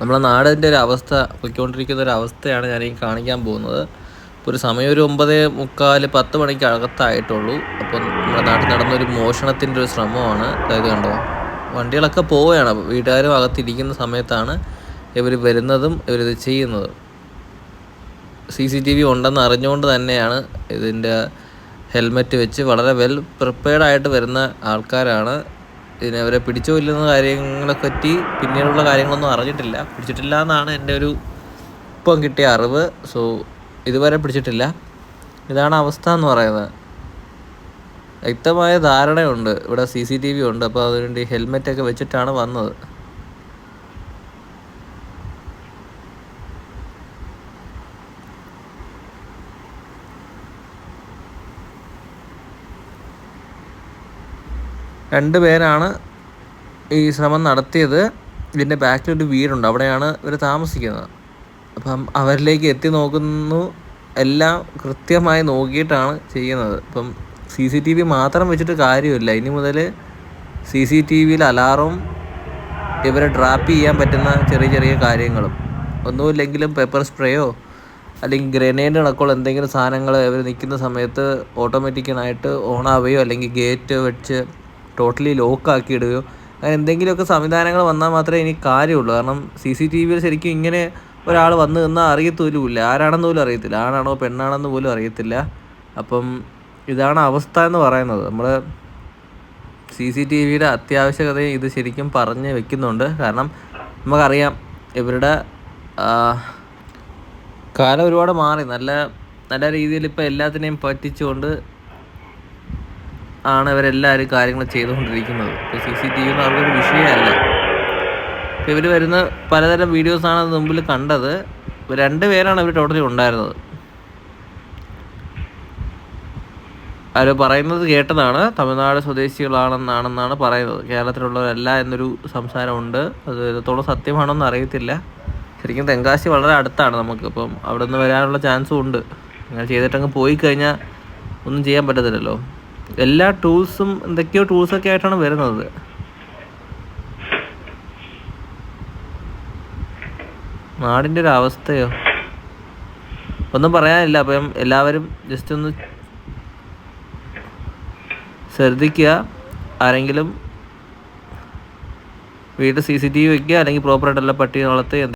നമ്മളെ നാടിന്റെ ഒരു അവസ്ഥ പൊയ്ക്കൊണ്ടിരിക്കുന്ന ഒരു അവസ്ഥയാണ് ഞാൻ ഈ കാണിക്കാൻ പോകുന്നത്. ഇപ്പോൾ ഒരു സമയം ഒരു ഒമ്പത് മുക്കാൽ പത്ത് മണിക്ക് അകത്തായിട്ടുള്ളൂ. അപ്പം നമ്മുടെ നാട്ടിൽ നടന്നൊരു മോഷണത്തിന്റെ ഒരു ശ്രമമാണ്. അതായത് കണ്ടോ വണ്ടികളൊക്കെ പോവുകയാണ്. വീട്ടുകാരും അകത്തിരിക്കുന്ന സമയത്താണ് ഇവർ വരുന്നതും ഇവരിത് ചെയ്യുന്നതും. സി സി ടി വി ഉണ്ടെന്ന് അറിഞ്ഞുകൊണ്ട് തന്നെയാണ് ഇതിന്റെ ഹെൽമെറ്റ് വെച്ച് വളരെ വെൽ പ്രിപ്പയർഡായിട്ട് വരുന്ന ആൾക്കാരാണ്. ഇതിനെ അവരെ പിടിച്ചോ കാര്യങ്ങളെ പറ്റി പിന്നീടുള്ള കാര്യങ്ങളൊന്നും അറിഞ്ഞിട്ടില്ല. പിടിച്ചിട്ടില്ല എന്നാണ് എന്റെ ഒരു ഇപ്പം കിട്ടിയ അറിവ്. സോ ഇതുവരെ പിടിച്ചിട്ടില്ല. ഇതാണ് അവസ്ഥ എന്ന് പറയുന്നത്. വ്യക്തമായ ധാരണയുണ്ട്. ഇവിടെ സി സി ടി വി ഉണ്ട്. അപ്പോൾ അതിനുവേണ്ടി ഹെൽമെറ്റൊക്കെ വെച്ചിട്ടാണ് വന്നത്. രണ്ട് പേരാണ് ഈ ശ്രമം നടത്തിയത്. ഇതിന്റെ ബാക്കിലൊരു വീടുണ്ട്. അവിടെയാണ് ഇവർ താമസിക്കുന്നത്. അപ്പം അവരിലേക്ക് എത്തി നോക്കുന്നു. എല്ലാം കൃത്യമായി നോക്കിയിട്ടാണ് ചെയ്യുന്നത്. ഇപ്പം സി സി ടി വി മാത്രം വെച്ചിട്ട് കാര്യമില്ല. ഇനി മുതൽ സി സി ടി വിയിൽ അലാറും ഇവരെ ട്രാപ്പ് ചെയ്യാൻ പറ്റുന്ന ചെറിയ ചെറിയ കാര്യങ്ങളും. ഒന്നുമില്ലെങ്കിലും പേപ്പർ സ്പ്രേയോ അല്ലെങ്കിൽ ഗ്രനേഡ് കണക്കുള്ള എന്തെങ്കിലും സാധനങ്ങൾ ഇവർ നിൽക്കുന്ന സമയത്ത് ഓട്ടോമാറ്റിക്കനായിട്ട് ഓണാവുകയോ അല്ലെങ്കിൽ ഗേറ്റ് വെച്ച് ടോട്ടലി ലോക്കാക്കി ഇടുകയോ അങ്ങനെ എന്തെങ്കിലുമൊക്കെ സംവിധാനങ്ങൾ വന്നാൽ മാത്രമേ ഇനി കാര്യമുള്ളൂ. കാരണം സി സി ടി വിയിൽ ശരിക്കും ഇങ്ങനെ ഒരാൾ വന്ന് നിന്നാൽ അറിയത്തോലുമില്ല ആരാണെന്ന് പോലും അറിയത്തില്ല. ആണാണോ പെണ്ണാണെന്ന് പോലും അറിയത്തില്ല. അപ്പം ഇതാണ് അവസ്ഥ എന്ന് പറയുന്നത്. നമ്മൾ സി സി ടി വിയുടെ അത്യാവശ്യകതയും ഇത് ശരിക്കും പറഞ്ഞ് വെക്കുന്നുണ്ട്. കാരണം നമുക്കറിയാം ഇവരുടെ കാലം ഒരുപാട് മാറി. നല്ല നല്ല രീതിയിൽ ഇപ്പോൾ എല്ലാത്തിനെയും പറ്റിച്ചുകൊണ്ട് ആണ് ഇവരെല്ലാവരും കാര്യങ്ങൾ ചെയ്തുകൊണ്ടിരിക്കുന്നത്. ഇപ്പോൾ സി സി ടി വി എന്ന് അവർക്കൊരു വിഷയമല്ല. ഇവർ വരുന്ന പലതരം വീഡിയോസാണ് അത് മുമ്പിൽ കണ്ടത്. രണ്ട് പേരാണ് ഇവർ ടോട്ടലി ഉണ്ടായിരുന്നത്. അവർ പറയുന്നത് കേട്ടതാണ്. തമിഴ്നാട് സ്വദേശികളാണെന്നാണെന്നാണ് പറയുന്നത്. കേരളത്തിലുള്ളവരല്ല എന്നൊരു സംസാരമുണ്ട്. അത് എത്രത്തോളം സത്യമാണോന്ന് അറിയത്തില്ല. ശരിക്കും തെങ്കാശി വളരെ അടുത്താണ് നമുക്ക്. ഇപ്പം അവിടെ നിന്ന് വരാനുള്ള ചാൻസും ഉണ്ട്. അങ്ങനെ ചെയ്തിട്ടങ്ങ് പോയി കഴിഞ്ഞാൽ ഒന്നും ചെയ്യാൻ പറ്റത്തില്ലല്ലോ. എല്ലാ ടൂൾസും എന്തൊക്കെയോ ടൂൾസൊക്കെ ആയിട്ടാണ് വരുന്നത്. നാടിന്റെ ഒരു അവസ്ഥയോ? ഒന്നും പറയാനില്ല അപ്പം എല്ലാവരും ജസ്റ്റ് ഒന്ന് ശ്രദ്ധിക്കുക. ആരെങ്കിലും വീട്ടിൽ സി സി ടി വി വയ്ക്കുക അല്ലെങ്കിൽ പ്രോപ്പറായിട്ടുള്ള പട്ടി വളർത്തുക